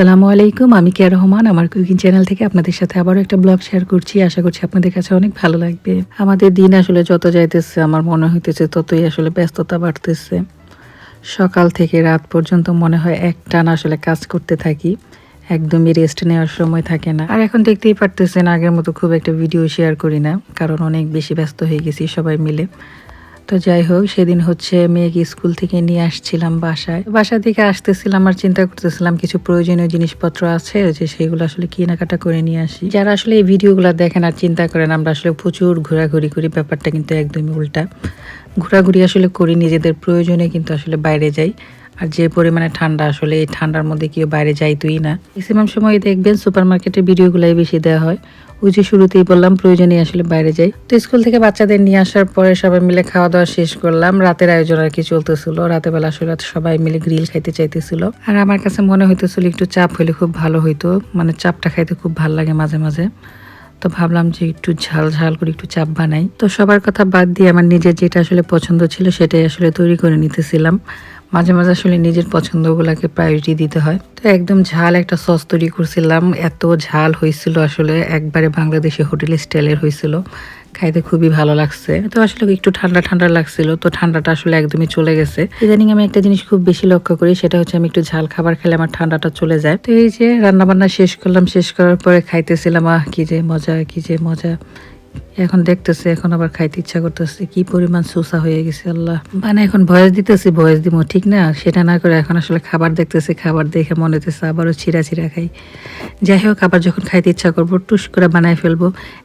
আসসালামু আলাইকুম, আমি কেয়া রহমান। আমার কুকিং চ্যানেল থেকে আপনাদের সাথে আবারও একটা ব্লগ শেয়ার করছি। আশা করছি আপনাদের কাছে অনেক ভালো লাগবে। আমাদের দিন আসলে যত যাইতেছে, আমার মনে হইতেছে ততই আসলে ব্যস্ততা বাড়তেছে। সকাল থেকে রাত পর্যন্ত মনে হয় একটানা আসলে কাজ করতে থাকি। একদমই রেস্ট নেওয়ার সময় থাকে না। আর এখন দেখতেই পারতেছেন, আগের মতো খুব একটা ভিডিও শেয়ার করি না, কারণ অনেক বেশি ব্যস্ত হয়ে গেছি সবাই মিলে। তো যাই হোক, সেদিন হচ্ছে মেয়েকে স্কুল থেকে নিয়ে আসছিলাম বাসায়। বাসা থেকে আসতেছিলাম আর চিন্তা করতেছিলাম কিছু প্রয়োজনীয় জিনিসপত্র আছে যে সেগুলো আসলে কেনাকাটা করে নিয়ে আসি। যারা আসলে এই ভিডিওগুলো দেখেন আর চিন্তা করেন, আমরা আসলে প্রচুর ঘোরাঘুরি করি, ব্যাপারটা কিন্তু একদমই উল্টা। ঘোরাঘুরি আসলে করি, নিজেদের প্রয়োজনে কিন্তু আসলে বাইরে যাই। আর যে পরিমাণে ঠান্ডা, আসলে এই ঠান্ডার মধ্যে কেউ বাইরে যাইতোই না। ম্যাক্সিমাম সময় দেখবেন সুপার মার্কেটের ভিডিওগুলাই বেশি দেওয়া হয়। ওই যে শুরুতেই বললাম প্রয়োজনে আসলে বাইরে যাই। তো স্কুল থেকে বাচ্চাদের নিয়ে আসার পরে সবাই মিলে খাওয়া দাওয়া শেষ করলাম। রাতের আয়োজন আর কি চলতেছিল। রাতের বেলা আসলে সবাই মিলে গ্রিল খাইতে চাইতেছিল। আর আমার কাছে মনে হইতেছিল একটু চাপ হলে খুব ভালো হইতো। মানে চাপটা খাইতে খুব ভালো লাগে মাঝে মাঝে। তো ভাবলাম যে একটু ঝাল ঝাল করে একটু চাপ বানাই। তো সবার কথা বাদ দিয়ে আমার নিজের যেটা আসলে পছন্দ ছিল সেটাই আসলে তৈরি করে নিতেছিলাম। মাঝে মাঝে আসলে নিজের পছন্দগুলোকে প্রায়োরিটি দিতে হয়। তো একদম ঝাল একটা সস তৈরি করছিলাম। এত ঝাল হয়েছিল আসলে, একবারে বাংলাদেশি হোটেল স্টাইলের হয়েছিল। খাইতে খুবই ভালো লাগছে। তো আসলে একটু ঠান্ডা ঠান্ডা লাগছিল, তো ঠান্ডাটা আসলে একদমই চলে গেছে। ইদানিং আমি একটা জিনিস খুব বেশি লক্ষ্য করি, সেটা হচ্ছে আমি একটু ঝাল খাবার খেলে আমার ঠান্ডাটা চলে যায়। তো এই যে রান্না বান্না শেষ করলাম, শেষ করার পরে খাইতেছিলাম, আহ, কি যে মজা, কি যে মজা। এখন দেখতেছে, এখন আবার খাইতে ইচ্ছা করতেছে, কি পরিমাণ সুসা হয়ে গেছে আল্লাহ। মানে এখন ভয়েস দিতেছি, ভয়েস দিব, ঠিক না? সেটা না করে এখন আসলে খাবার দেখতেছি, খাবার দেখে মনে হতেছে আবারও ছিঁড়া ছিঁড়া খাই। যাই হোক, আবার যখন খাইতে ইচ্ছা করব, টুস করে বানাই ফেলব,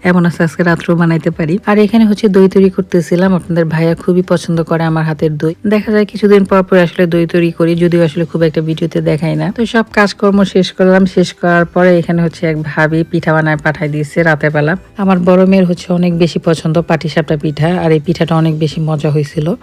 এমন আছে, আজকে রাত্রেও বানাইতে পারি। আর এখানে হচ্ছে দই তৈরি করতেছিলাম, আপনাদের ভাইয়া খুবই পছন্দ করে আমার হাতের দই। দেখা যায় কিছুদিন পর পর আসলে দই তৈরি করি, যদিও আসলে খুব একটা ভিডিওতে দেখাই না। তো সব কাজকর্ম শেষ করলাম, শেষ করার পরে এখানে হচ্ছে এক ভাবি পিঠা বানায় পাঠাই দিয়েছে রাতের বেলা। আমার বড় মেয়ের হচ্ছে অনেক বেশি পছন্দ পাটিসাপটা পিঠা, আর এই পিঠাটা অনেক বেশি মজা হয়েছিল।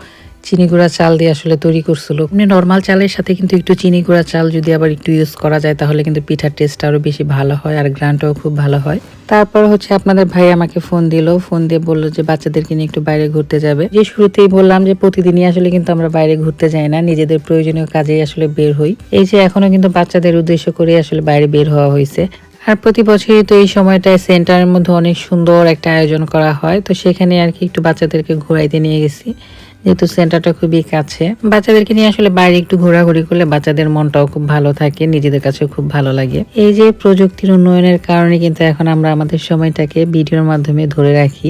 চিনি গুঁড়া চাল দিয়ে আসলে তৈরি করছিল। এমনি নর্মাল চালের সাথে কিন্তু একটু চিনি গুঁড়া চাল যদি আবার একটু ইউজ করা যায়, তাহলে কিন্তু পিঠার টেস্ট আরও বেশি ভালো হয় আর গ্রানটাও খুব ভালো হয়। তারপর হচ্ছে আপনাদের ভাই আমাকে ফোন দিল। ফোন দিয়ে বলল যে, বাচ্চাদেরকে নিয়ে একটু বাইরে ঘুরতে যাবে। যে শুরুতেই বললাম যে, প্রতিদিনই আসলে কিন্তু আমরা বাইরে ঘুরতে যাই না। নিজেদের প্রয়োজনীয় কাজেই আসলে বের হই। এই যে এখনও কিন্তু বাচ্চাদের উদ্দেশ্য করে আসলে বাইরে বের হওয়া হয়েছে। আর প্রতি বছরই তো এই সময়টায় সেন্টারের মধ্যে অনেক সুন্দর একটা আয়োজন করা হয়। তো সেখানে আর কি একটু বাচ্চাদেরকে ঘোরাইতে নিয়ে গেছি। যেহেতু সেন্টারটা খুবই কাছে। বাচ্চাদেরকে নিয়ে আসলে বাইরে একটু ঘোরাঘুরি করলে বাচ্চাদের মনটাও খুব ভালো থাকে, নিজেদের কাছেও খুব ভালো লাগে। এই যে প্রযুক্তির উন্নয়নের কারণে কিন্তু এখন আমরা আমাদের সময়টাকে ভিডিওর মাধ্যমে ধরে রাখি।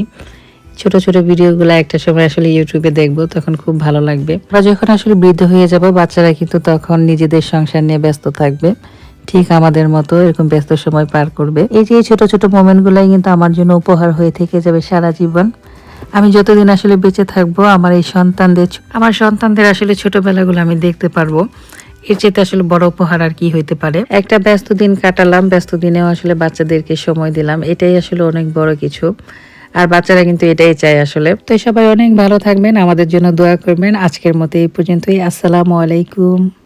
ছোট ছোট ভিডিওগুলো একটা সময় আসলে ইউটিউবে দেখব, তখন খুব ভালো লাগবে। আমরা যখন আসলে বৃদ্ধ হয়ে যাব, বাচ্চারা কিন্তু তখন নিজেদের সংসার নিয়ে ব্যস্ত থাকবে। ঠিক আমাদের মতো এরকম ব্যস্ত সময় পার করবে। এই যে ছোট ছোট মোমেন্ট গুলাই কিন্তু আমার জন্য উপহার হয়ে থেকে যাবে সারা জীবন। আমি যতদিন আসলে বেঁচে থাকব, আমার এই সন্তানদের আমার সন্তানদের আসলে ছোটবেলাগুলো আমি দেখতে পারব। এর চেয়ে আসলে বড় উপহার আর কি হইতে পারে। একটা ব্যস্ত দিন কাটালাম, ব্যস্ত দিনেও আসলে বাচ্চাদেরকে সময় দিলাম। এটাই আসলে অনেক বড় কিছু। আর বাচ্চারা কিন্তু এটাই চায় আসলে। তো সবাই অনেক ভালো থাকবেন, আমাদের জন্য দোয়া করবেন। আজকের মতো এই পর্যন্তই। আসসালামু আলাইকুম।